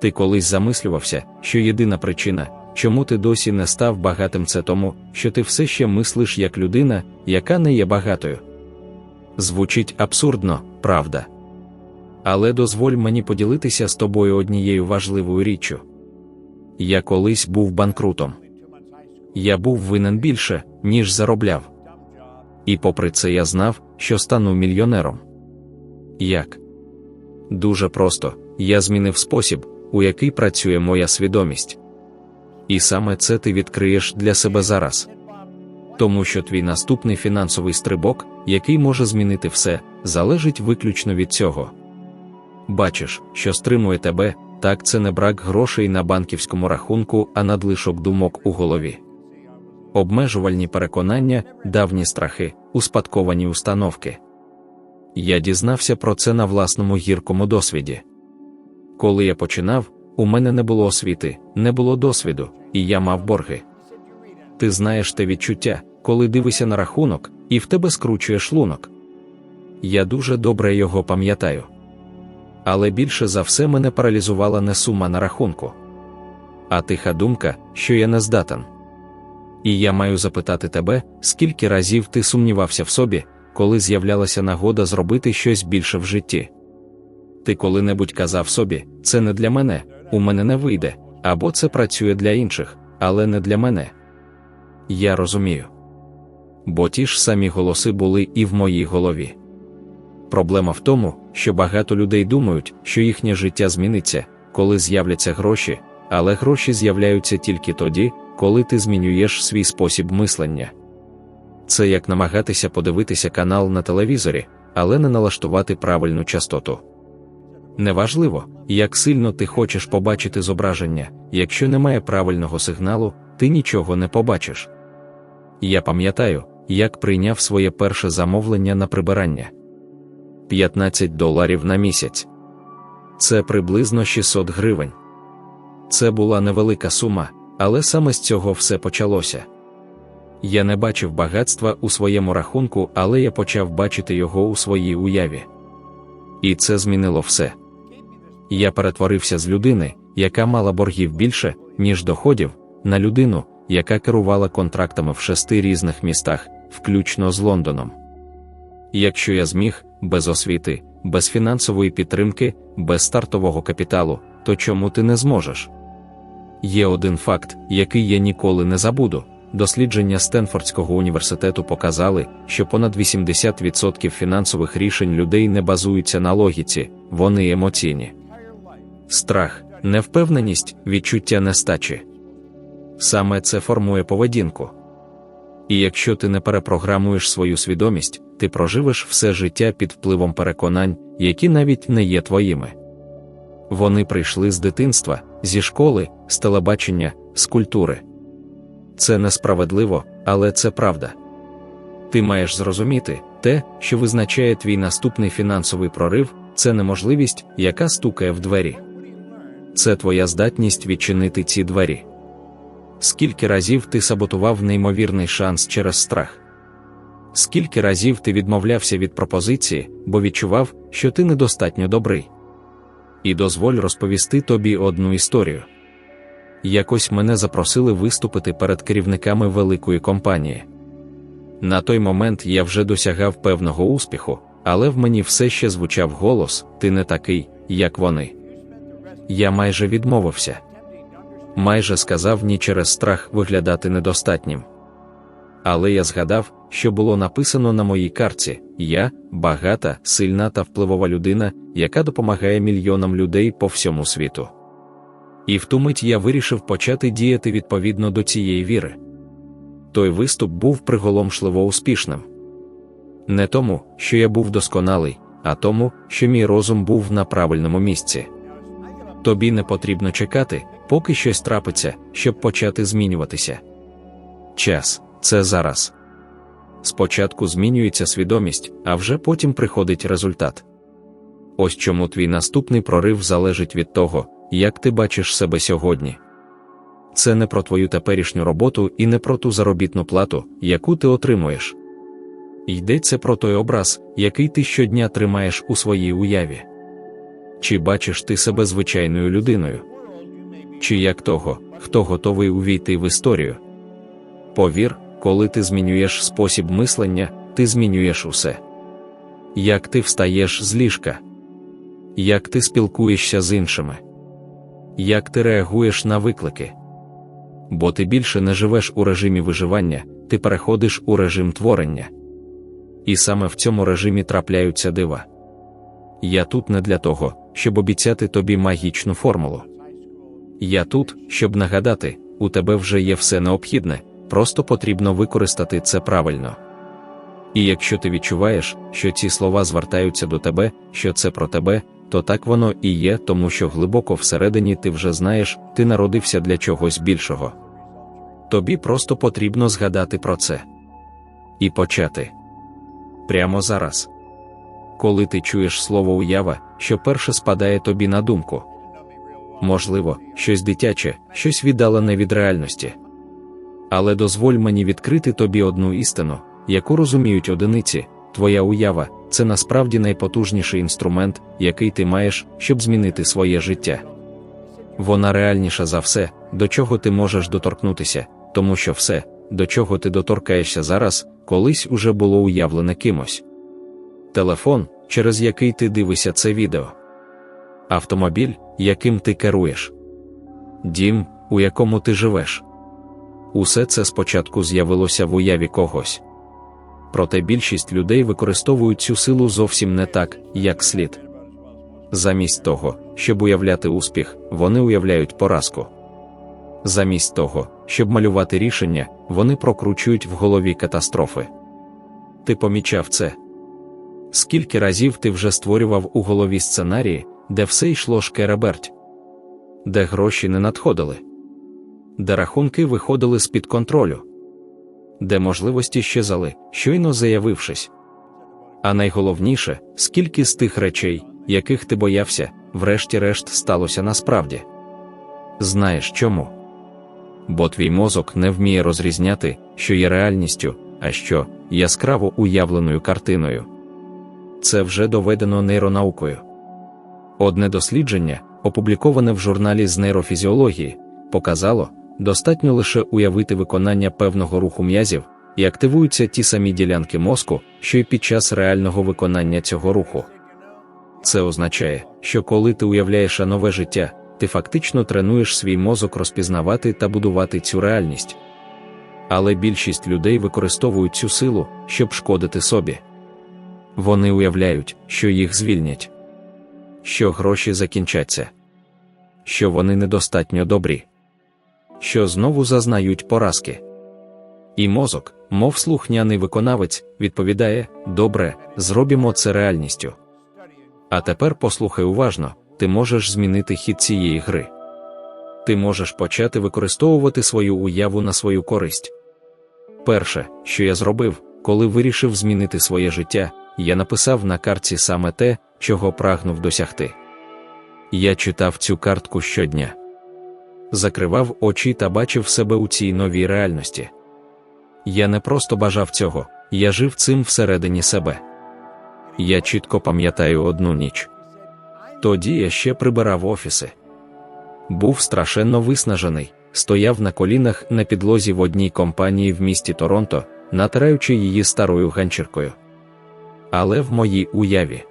Ти колись замислювався, що єдина причина, чому ти досі не став багатим, це тому, що ти все ще мислиш як людина, яка не є багатою. Звучить абсурдно, правда. Але дозволь мені поділитися з тобою однією важливою річчю. Я колись був банкрутом. Я був винен більше, ніж заробляв. І попри це я знав, що стану мільйонером. Як? Дуже просто, я змінив спосіб, у який працює моя свідомість. І саме це ти відкриєш для себе зараз. Тому що твій наступний фінансовий стрибок, який може змінити все, залежить виключно від цього. Бачиш, що стримує тебе, так це не брак грошей на банківському рахунку, а надлишок думок у голові. Обмежувальні переконання, давні страхи, успадковані установки. Я дізнався про це на власному гіркому досвіді. Коли я починав, у мене не було освіти, не було досвіду, і я мав борги. Ти знаєш те відчуття, коли дивишся на рахунок, і в тебе скручує шлунок. Я дуже добре його пам'ятаю. Але більше за все мене паралізувала не сума на рахунку, а тиха думка, що я не здатен. І я маю запитати тебе, скільки разів ти сумнівався в собі, коли з'являлася нагода зробити щось більше в житті. Ти коли-небудь казав собі, це не для мене, у мене не вийде, або це працює для інших, але не для мене. Я розумію. Бо ті ж самі голоси були і в моїй голові. Проблема в тому, що багато людей думають, що їхнє життя зміниться, коли з'являться гроші, але гроші з'являються тільки тоді, коли ти змінюєш свій спосіб мислення. Це як намагатися подивитися канал на телевізорі, але не налаштувати правильну частоту. Неважливо, як сильно ти хочеш побачити зображення, якщо немає правильного сигналу, ти нічого не побачиш. Я пам'ятаю, як прийняв своє перше замовлення на прибирання 15 доларів на місяць. Це приблизно 600 гривень. Це була невелика сума, але саме з цього все почалося. Я не бачив багатства у своєму рахунку, але я почав бачити його у своїй уяві. І це змінило все. Я перетворився з людини, яка мала боргів більше, ніж доходів, на людину, яка керувала контрактами в шести різних містах, включно з Лондоном. Якщо я зміг, без освіти, без фінансової підтримки, без стартового капіталу, то чому ти не зможеш? Є один факт, який я ніколи не забуду. Дослідження Стенфордського університету показали, що понад 80% фінансових рішень людей не базуються на логіці, вони емоційні. Страх, невпевненість, відчуття нестачі. Саме це формує поведінку. І якщо ти не перепрограмуєш свою свідомість, ти проживеш все життя під впливом переконань, які навіть не є твоїми. Вони прийшли з дитинства, зі школи, з телебачення, з культури. Це несправедливо, але це правда. Ти маєш зрозуміти, те, що визначає твій наступний фінансовий прорив, це неможливість, яка стукає в двері. Це твоя здатність відчинити ці двері. Скільки разів ти саботував неймовірний шанс через страх? Скільки разів ти відмовлявся від пропозиції, бо відчував, що ти недостатньо добрий? І дозволь розповісти тобі одну історію. Якось мене запросили виступити перед керівниками великої компанії. На той момент я вже досягав певного успіху, але в мені все ще звучав голос: ти не такий, як вони. Я майже відмовився. Майже сказав ні через страх виглядати недостатнім. Але я згадав, що було написано на моїй карці: я багата, сильна та впливова людина, яка допомагає мільйонам людей по всьому світу. І в ту мить я вирішив почати діяти відповідно до цієї віри. Той виступ був приголомшливо успішним. Не тому, що я був досконалий, а тому, що мій розум був на правильному місці. Тобі не потрібно чекати, поки щось трапиться, щоб почати змінюватися. Час це зараз. Спочатку змінюється свідомість, а вже потім приходить результат. Ось чому твій наступний прорив залежить від того, як ти бачиш себе сьогодні. Це не про твою теперішню роботу і не про ту заробітну плату, яку ти отримуєш. Йдеться про той образ, який ти щодня тримаєш у своїй уяві. Чи бачиш ти себе звичайною людиною, чи як того, хто готовий увійти в історію. Повір, коли ти змінюєш спосіб мислення, ти змінюєш усе. Як ти встаєш з ліжка, як ти спілкуєшся з іншими, як ти реагуєш на виклики. Бо ти більше не живеш у режимі виживання, ти переходиш у режим творення. І саме в цьому режимі трапляються дива. Я тут не для того, щоб обіцяти тобі магічну формулу. Я тут, щоб нагадати, у тебе вже є все необхідне, просто потрібно використати це правильно. І якщо ти відчуваєш, що ці слова звертаються до тебе, що це про тебе, то так воно і є, тому що глибоко всередині ти вже знаєш, ти народився для чогось більшого. Тобі просто потрібно згадати про це і почати прямо зараз. Коли ти чуєш слово уява, що перше спадає тобі на думку. Можливо, щось дитяче, щось віддалене від реальності. Але дозволь мені відкрити тобі одну істину, яку розуміють одиниці, твоя уява це насправді найпотужніший інструмент, який ти маєш, щоб змінити своє життя. Вона реальніша за все, до чого ти можеш доторкнутися, тому що все, до чого ти доторкаєшся зараз, колись уже було уявлене кимось. Телефон, через який ти дивишся це відео, автомобіль, яким ти керуєш, дім, у якому ти живеш. Усе це спочатку з'явилося в уяві когось. Проте більшість людей використовують цю силу зовсім не так, як слід. Замість того, щоб уявляти успіх, вони уявляють поразку. Замість того, щоб малювати рішення, вони прокручують в голові катастрофи. Ти помічав це? Скільки разів ти вже створював у голові сценарії, де все йшло шкереберть, де гроші не надходили, де рахунки виходили з-під контролю, де можливості щезали, щойно заявившись. А найголовніше, скільки з тих речей, яких ти боявся, врешті-решт сталося насправді. Знаєш чому? Бо твій мозок не вміє розрізняти, що є реальністю, а що яскраво уявленою картиною. Це вже доведено нейронаукою. Одне дослідження, опубліковане в журналі з нейрофізіології, показало, достатньо лише уявити виконання певного руху м'язів, і активуються ті самі ділянки мозку, що й під час реального виконання цього руху. Це означає, що коли ти уявляєш нове життя, ти фактично тренуєш свій мозок розпізнавати та будувати цю реальність. Але більшість людей використовують цю силу, щоб шкодити собі. Вони уявляють, що їх звільнять, що гроші закінчаться, що вони недостатньо добрі, що знову зазнають поразки. І мозок, мов слухняний виконавець, відповідає: Добре, зробімо це реальністю. А тепер послухай уважно, ти можеш змінити хід цієї гри. Ти можеш почати використовувати свою уяву на свою користь. Перше, що я зробив, коли вирішив змінити своє життя, я написав на картці саме те, чого прагнув досягти. Я читав цю картку щодня, закривав очі та бачив себе у цій новій реальності. Я не просто бажав цього, я жив цим всередині себе. Я чітко пам'ятаю одну ніч. Тоді я ще прибирав офіси. Був страшенно виснажений, стояв на колінах на підлозі в одній компанії в місті Торонто, натираючи її старою ганчіркою. Але в моїй уяві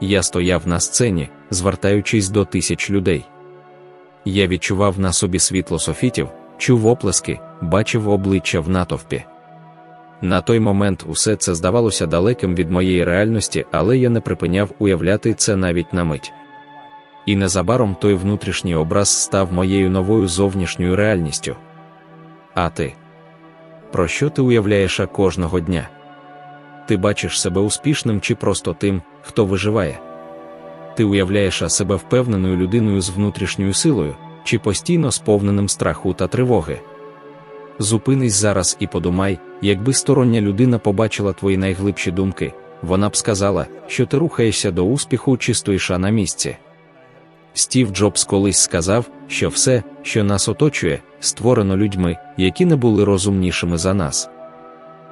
я стояв на сцені, звертаючись до тисяч людей. Я відчував на собі світло софітів, чув оплески, бачив обличчя в натовпі. На той момент усе це здавалося далеким від моєї реальності, але я не припиняв уявляти це навіть на мить. І незабаром той внутрішній образ став моєю новою зовнішньою реальністю. А ти? Про що ти уявляєш кожного дня? Ти бачиш себе успішним чи просто тим, хто виживає? Ти уявляєш себе впевненою людиною з внутрішньою силою, чи постійно сповненим страху та тривоги? Зупинись зараз і подумай, якби стороння людина побачила твої найглибші думки, вона б сказала, що ти рухаєшся до успіху чи стоїш на місці. Стів Джобс колись сказав, що все, що нас оточує, створено людьми, які не були розумнішими за нас.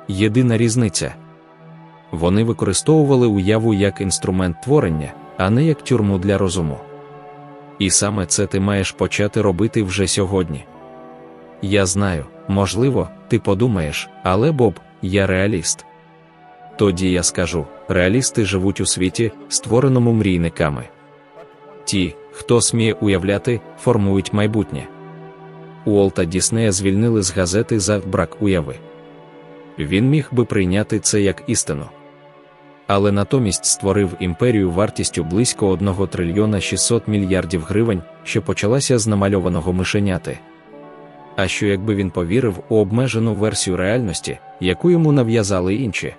Єдина різниця вони використовували уяву як інструмент творення, а не як тюрму для розуму. І саме це ти маєш почати робити вже сьогодні. Я знаю, можливо, ти подумаєш, але Боб, я реаліст. Тоді я скажу: реалісти живуть у світі, створеному мрійниками. Ті, хто сміє уявляти, формують майбутнє. Уолта Діснея звільнили з газети за брак уяви. Він міг би прийняти це як істину. Але натомість створив імперію вартістю близько 1 трильйона 600 мільярдів гривень, що почалася з намальованого мишеняти. А що якби він повірив у обмежену версію реальності, яку йому нав'язали інші?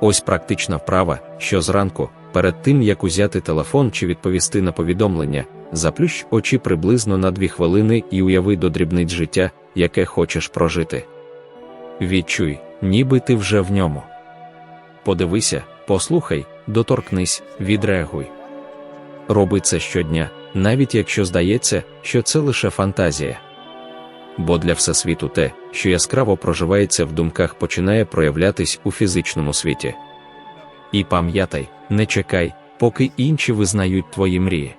Ось практична вправа, що зранку, перед тим як узяти телефон чи відповісти на повідомлення, заплющ очі приблизно на дві хвилини і уяви до дрібниць життя, яке хочеш прожити. Відчуй, ніби ти вже в ньому. Подивися, послухай, доторкнись, відреагуй. Роби це щодня, навіть якщо здається, що це лише фантазія. Бо для всесвіту те, що яскраво проживається в думках, починає проявлятись у фізичному світі. І пам'ятай, не чекай, поки інші визнають твої мрії.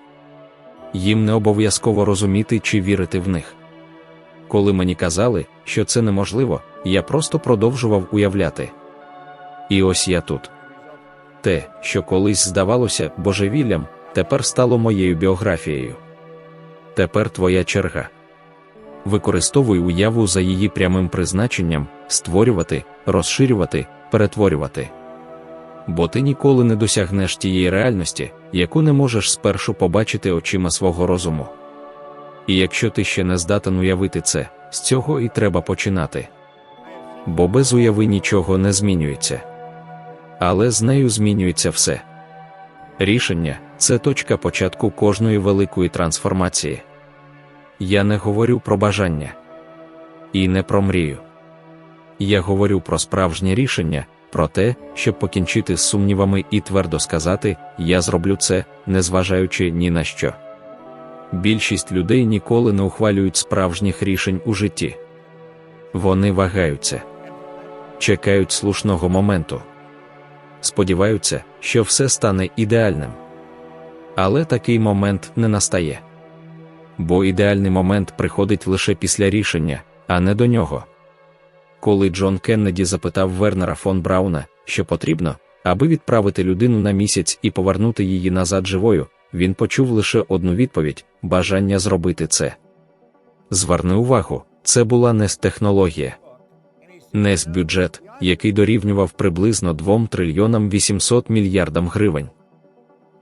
Їм не обов'язково розуміти чи вірити в них. Коли мені казали, що це неможливо, я просто продовжував уявляти. І ось я тут. Те, що колись здавалося божевіллям, тепер стало моєю біографією. Тепер твоя черга. Використовуй уяву за її прямим призначенням створювати, розширювати, перетворювати. Бо ти ніколи не досягнеш тієї реальності, яку не можеш спершу побачити очима свого розуму. І якщо ти ще не здатен уявити це, з цього і треба починати. Бо без уяви нічого не змінюється. Але з нею змінюється все. Рішення це точка початку кожної великої трансформації. Я не говорю про бажання і не про мрію. Я говорю про справжнє рішення, про те, щоб покінчити з сумнівами і твердо сказати, я зроблю це, незважаючи ні на що. Більшість людей ніколи не ухвалюють справжніх рішень у житті. Вони вагаються, чекають слушного моменту, сподіваються, що все стане ідеальним. Але такий момент не настає. Бо ідеальний момент приходить лише після рішення, а не до нього. Коли Джон Кеннеді запитав Вернера фон Брауна, що потрібно, аби відправити людину на місяць і повернути її назад живою, він почув лише одну відповідь бажання зробити це. Зверни увагу, це була не технологія, не бюджет, який дорівнював приблизно 2 трильйонам 800 мільярдам гривень.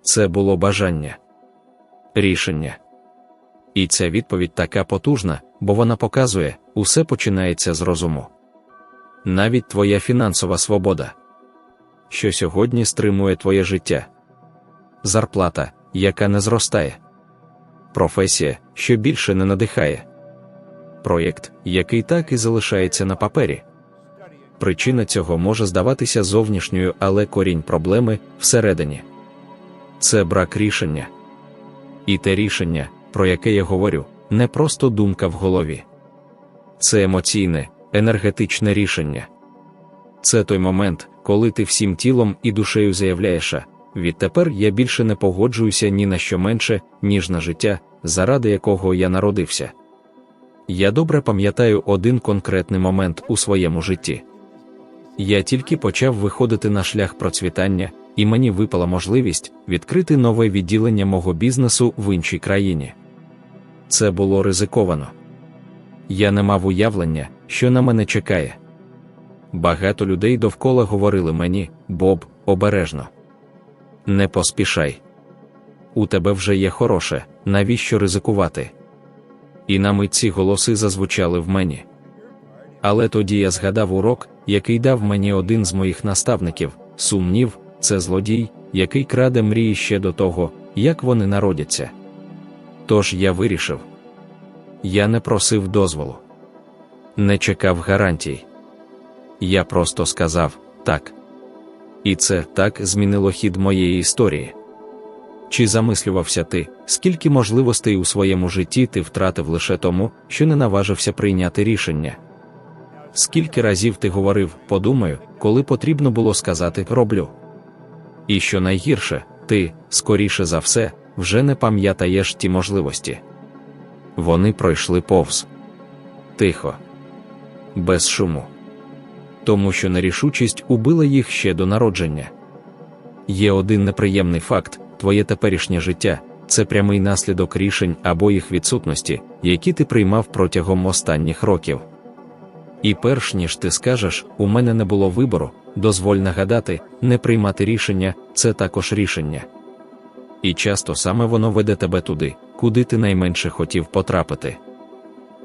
Це було бажання, рішення. І ця відповідь така потужна, бо вона показує, усе починається з розуму. Навіть твоя фінансова свобода, що сьогодні стримує твоє життя, зарплата, яка не зростає, професія, що більше не надихає, проєкт, який так і залишається на папері. Причина цього може здаватися зовнішньою, але корінь проблеми всередині це брак рішення. І те рішення, про яке я говорю, не просто думка в голові. Це емоційне, енергетичне рішення. Це той момент, коли ти всім тілом і душею заявляєш, відтепер я більше не погоджуюся ні на що менше, ніж на життя, заради якого я народився. Я добре пам'ятаю один конкретний момент у своєму житті. Я тільки почав виходити на шлях процвітання, і мені випала можливість відкрити нове відділення мого бізнесу в іншій країні. Це було ризиковано. Я не мав уявлення, що на мене чекає. Багато людей довкола говорили мені, Боб, обережно. Не поспішай. У тебе вже є хороше, навіщо ризикувати? І на мить ці голоси зазвучали в мені. Але тоді я згадав урок, який дав мені один з моїх наставників сумнів, це злодій, який краде мрії ще до того, як вони народяться. Тож я вирішив. Я не просив дозволу, не чекав гарантій. Я просто сказав так. І це так змінило хід моєї історії. Чи замислювався ти, скільки можливостей у своєму житті ти втратив лише тому, що не наважився прийняти рішення? Скільки разів ти говорив, подумаю, коли потрібно було сказати роблю? І що найгірше, ти, скоріше за все, вже не пам'ятаєш ті можливості. Вони пройшли повз тихо, без шуму. Тому що нерішучість убила їх ще до народження. Є один неприємний факт: твоє теперішнє життя це прямий наслідок рішень або їх відсутності, які ти приймав протягом останніх років. І перш ніж ти скажеш, у мене не було вибору, дозволь нагадати, не приймати рішення це також рішення. І часто саме воно веде тебе туди, куди ти найменше хотів потрапити.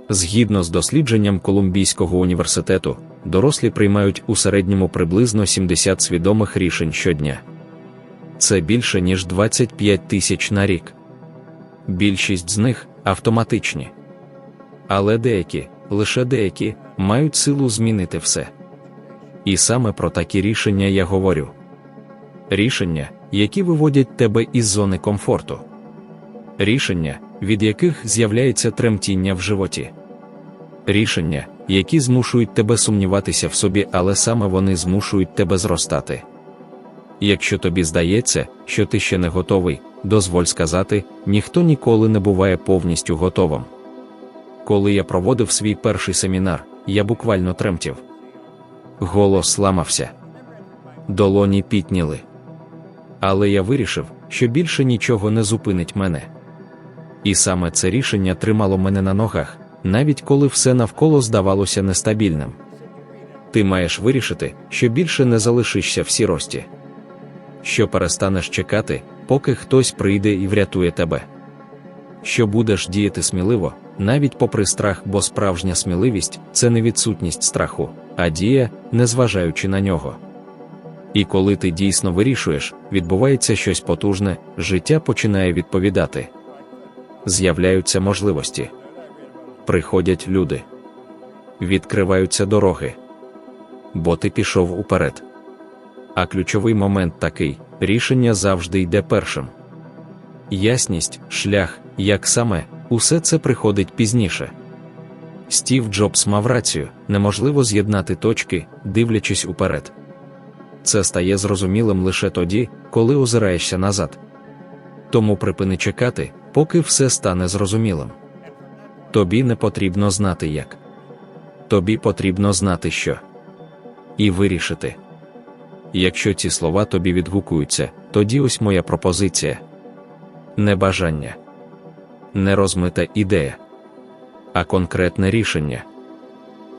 Згідно з дослідженням Колумбійського університету, дорослі приймають у середньому приблизно 70 свідомих рішень щодня. Це більше ніж 25 тисяч на рік. Більшість з них автоматичні. Але деякі, лише деякі, мають силу змінити все. І саме про такі рішення я говорю. Рішення, які виводять тебе із зони комфорту. Рішення, від яких з'являється тремтіння в животі. Рішення, які змушують тебе сумніватися в собі, але саме вони змушують тебе зростати. Якщо тобі здається, що ти ще не готовий, дозволь сказати, ніхто ніколи не буває повністю готовим. Коли я проводив свій перший семінар, я буквально тремтів. Голос ламався, долоні пітніли. Але я вирішив, що більше нічого не зупинить мене. І саме це рішення тримало мене на ногах, навіть коли все навколо здавалося нестабільним. Ти маєш вирішити, що більше не залишишся в сірості, що перестанеш чекати, поки хтось прийде і врятує тебе. Що будеш діяти сміливо, навіть попри страх, бо справжня сміливість це не відсутність страху, а дія, незважаючи на нього. І коли ти дійсно вирішуєш, відбувається щось потужне, життя починає відповідати. З'являються можливості, приходять люди, відкриваються дороги, бо ти пішов уперед. А ключовий момент такий: рішення завжди йде першим. Ясність, шлях, як саме, усе це приходить пізніше. Стів Джобс мав рацію, неможливо з'єднати точки, дивлячись уперед. Це стає зрозумілим лише тоді, коли озираєшся назад. Тому припини чекати, поки все стане зрозумілим. Тобі не потрібно знати як. Тобі потрібно знати що. І вирішити. Якщо ці слова тобі відгукуються, тоді ось моя пропозиція не бажання, не розмита ідея, а конкретне рішення.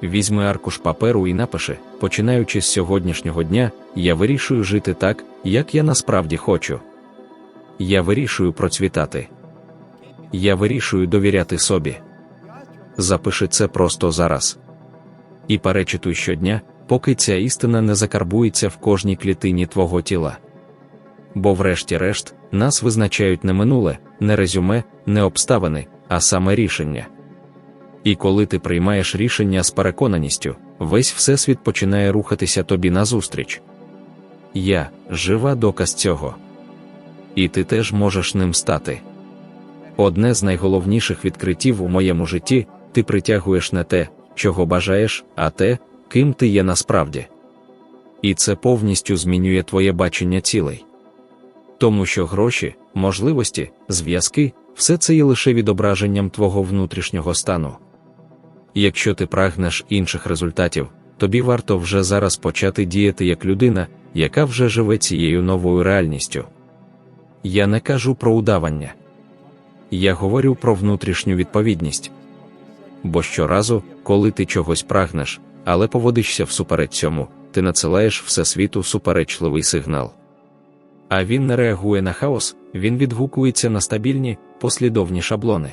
Візьми аркуш паперу і напиши, починаючи з сьогоднішнього дня, я вирішую жити так, як я насправді хочу. Я вирішую процвітати. Я вирішую довіряти собі. Запиши це просто зараз. І перечитуй щодня, поки ця істина не закарбується в кожній клітині твого тіла. Бо, врешті-решт, нас визначають не минуле, не резюме, не обставини, а саме рішення. І коли ти приймаєш рішення з переконаністю, весь всесвіт починає рухатися тобі назустріч. Я жива доказ цього. І ти теж можеш ним стати. Одне з найголовніших відкриттів у моєму житті ти притягуєш не те, чого бажаєш, а те, ким ти є насправді. І це повністю змінює твоє бачення цілей. Тому що гроші, можливості, зв'язки все це є лише відображенням твого внутрішнього стану. Якщо ти прагнеш інших результатів, тобі варто вже зараз почати діяти як людина, яка вже живе цією новою реальністю. Я не кажу про удавання. Я говорю про внутрішню відповідність. Бо щоразу, коли ти чогось прагнеш, але поводишся всупереч цьому, ти надсилаєш всесвіту суперечливий сигнал. А він не реагує на хаос, він відгукується на стабільні, послідовні шаблони.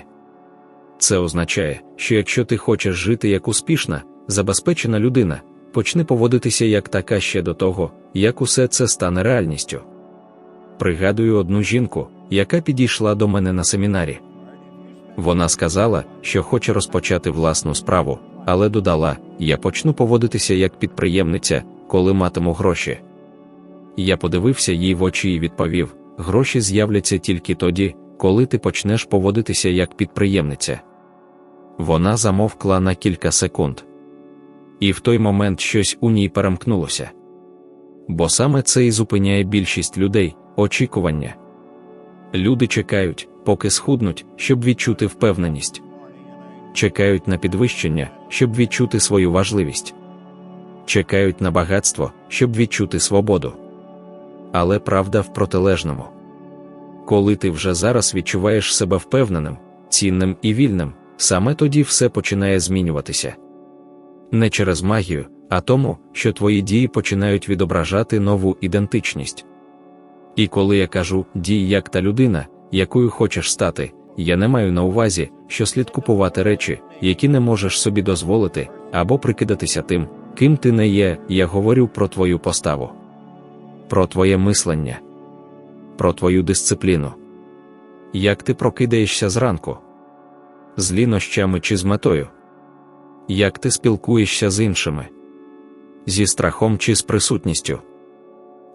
Це означає, що якщо ти хочеш жити як успішна, забезпечена людина, почни поводитися як така ще до того, як усе це стане реальністю. Пригадую одну жінку, яка підійшла до мене на семінарі. Вона сказала, що хоче розпочати власну справу, але додала: я почну поводитися як підприємниця, коли матиму гроші. Я подивився їй в очі і відповів: гроші з'являться тільки тоді, коли ти почнеш поводитися як підприємниця. Вона замовкла на кілька секунд. І в той момент щось у ній перемкнулося. Бо саме це і зупиняє більшість людей, очікування. Люди чекають, поки схуднуть, щоб відчути впевненість. Чекають на підвищення, щоб відчути свою важливість. Чекають на багатство, щоб відчути свободу. Але правда в протилежному. Коли ти вже зараз відчуваєш себе впевненим, цінним і вільним, саме тоді все починає змінюватися. Не через магію, а тому, що твої дії починають відображати нову ідентичність. І коли я кажу дій як та людина, якою хочеш стати, я не маю на увазі, що слід купувати речі, які не можеш собі дозволити, або прикидатися тим, ким ти не є, я говорю про твою поставу, про твоє мислення, про твою дисципліну. Як ти прокидаєшся зранку? З лінощами чи з метою? Як ти спілкуєшся з іншими? Зі страхом чи з присутністю?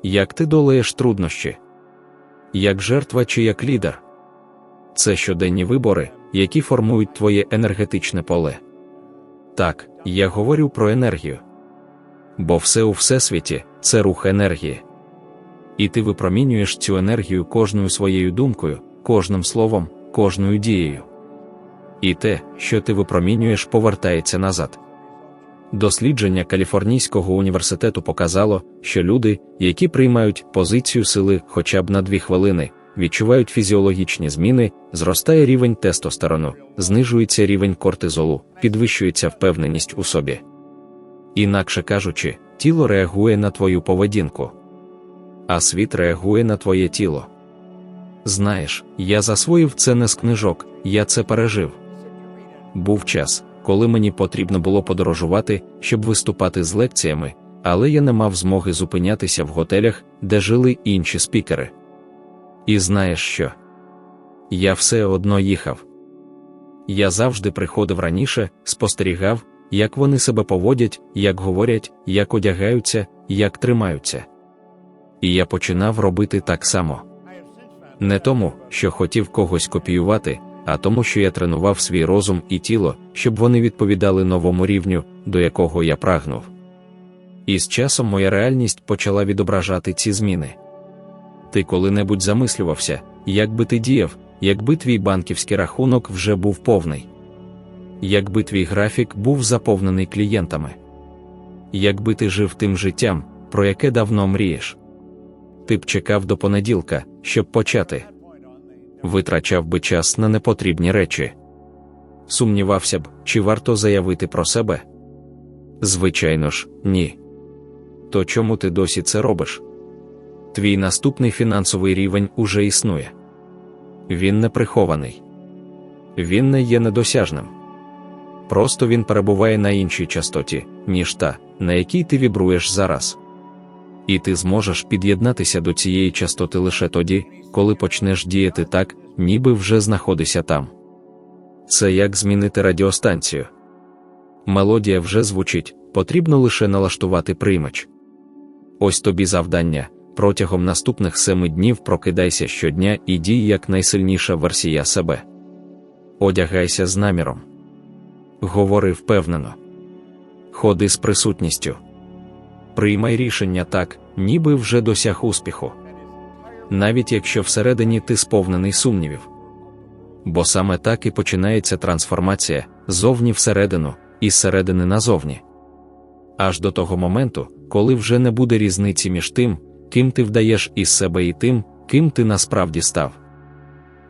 Як ти долаєш труднощі? Як жертва чи як лідер? Це щоденні вибори, які формують твоє енергетичне поле. Так, я говорю про енергію. Бо все у всесвіті це рух енергії. І ти випромінюєш цю енергію кожною своєю думкою, кожним словом, кожною дією. І те, що ти випромінюєш, повертається назад. Дослідження Каліфорнійського університету показало, що люди, які приймають позицію сили хоча б на дві хвилини, відчувають фізіологічні зміни, зростає рівень тестостерону, знижується рівень кортизолу, підвищується впевненість у собі. Інакше кажучи, тіло реагує на твою поведінку, а світ реагує на твоє тіло. Знаєш, я засвоїв це не з книжок, я це пережив. Був час, коли мені потрібно було подорожувати, щоб виступати з лекціями, але я не мав змоги зупинятися в готелях, де жили інші спікери. І знаєш що? Я все одно їхав. Я завжди приходив раніше, спостерігав, як вони себе поводять, як говорять, як одягаються, як тримаються. І я починав робити так само. Не тому, що хотів когось копіювати, а тому, що я тренував свій розум і тіло, щоб вони відповідали новому рівню, до якого я прагнув. І з часом моя реальність почала відображати ці зміни. Ти коли-небудь замислювався, як би ти діяв, якби твій банківський рахунок вже був повний, якби твій графік був заповнений клієнтами, якби ти жив тим життям, про яке давно мрієш. Ти б чекав до понеділка, щоб почати витрачав би час на непотрібні речі. Сумнівався б, чи варто заявити про себе? Звичайно ж, ні. То чому ти досі це робиш? Твій наступний фінансовий рівень уже існує. Він не прихований, він не є недосяжним. Просто він перебуває на іншій частоті, ніж та, на якій ти вібруєш зараз. І ти зможеш під'єднатися до цієї частоти лише тоді, коли почнеш діяти так, ніби вже знаходишся там. Це як змінити радіостанцію. Мелодія вже звучить, потрібно лише налаштувати приймач. Ось тобі завдання. Протягом наступних семи днів прокидайся щодня і дій як найсильніша версія себе. Одягайся з наміром. Говори впевнено. Ходи з присутністю. Приймай рішення так, ніби вже досяг успіху. Навіть якщо всередині ти сповнений сумнівів. Бо саме так і починається трансформація зовні всередину і зсередини назовні. Аж до того моменту, коли вже не буде різниці між тим, ким ти вдаєш із себе і тим, ким ти насправді став.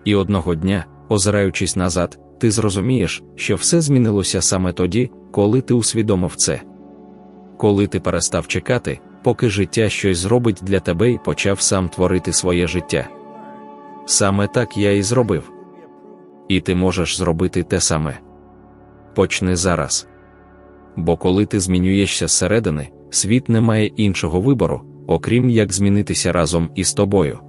І одного дня, озираючись назад, ти зрозумієш, що все змінилося саме тоді, коли ти усвідомив це коли ти перестав чекати, поки життя щось зробить для тебе і почав сам творити своє життя. Саме так я і зробив. І ти можеш зробити те саме. Почни зараз. Бо коли ти змінюєшся зсередини, світ не має іншого вибору, окрім як змінитися разом із тобою.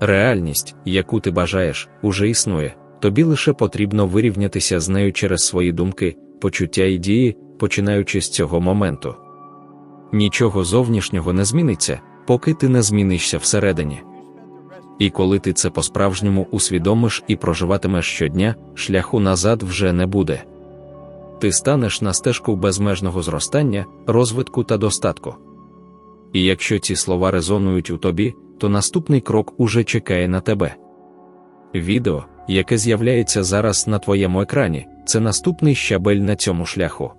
Реальність, яку ти бажаєш, уже існує, тобі лише потрібно вирівнятися з нею через свої думки, почуття і дії, починаючи з цього моменту. Нічого зовнішнього не зміниться, поки ти не змінишся всередині. І коли ти це по-справжньому усвідомиш і проживатимеш щодня, шляху назад вже не буде. Ти станеш на стежку безмежного зростання, розвитку та достатку. І якщо ці слова резонують у тобі, то наступний крок уже чекає на тебе. Відео, яке з'являється зараз на твоєму екрані, це наступний щабель на цьому шляху.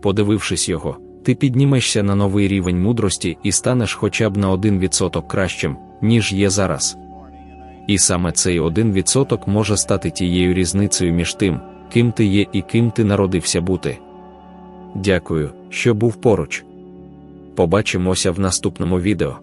Подивившись його, ти піднімешся на новий рівень мудрості і станеш хоча б на 1% кращим, ніж є зараз. І саме цей 1% може стати тією різницею між тим, ким ти є і ким ти народився бути. Дякую, що був поруч. Побачимося в наступному відео.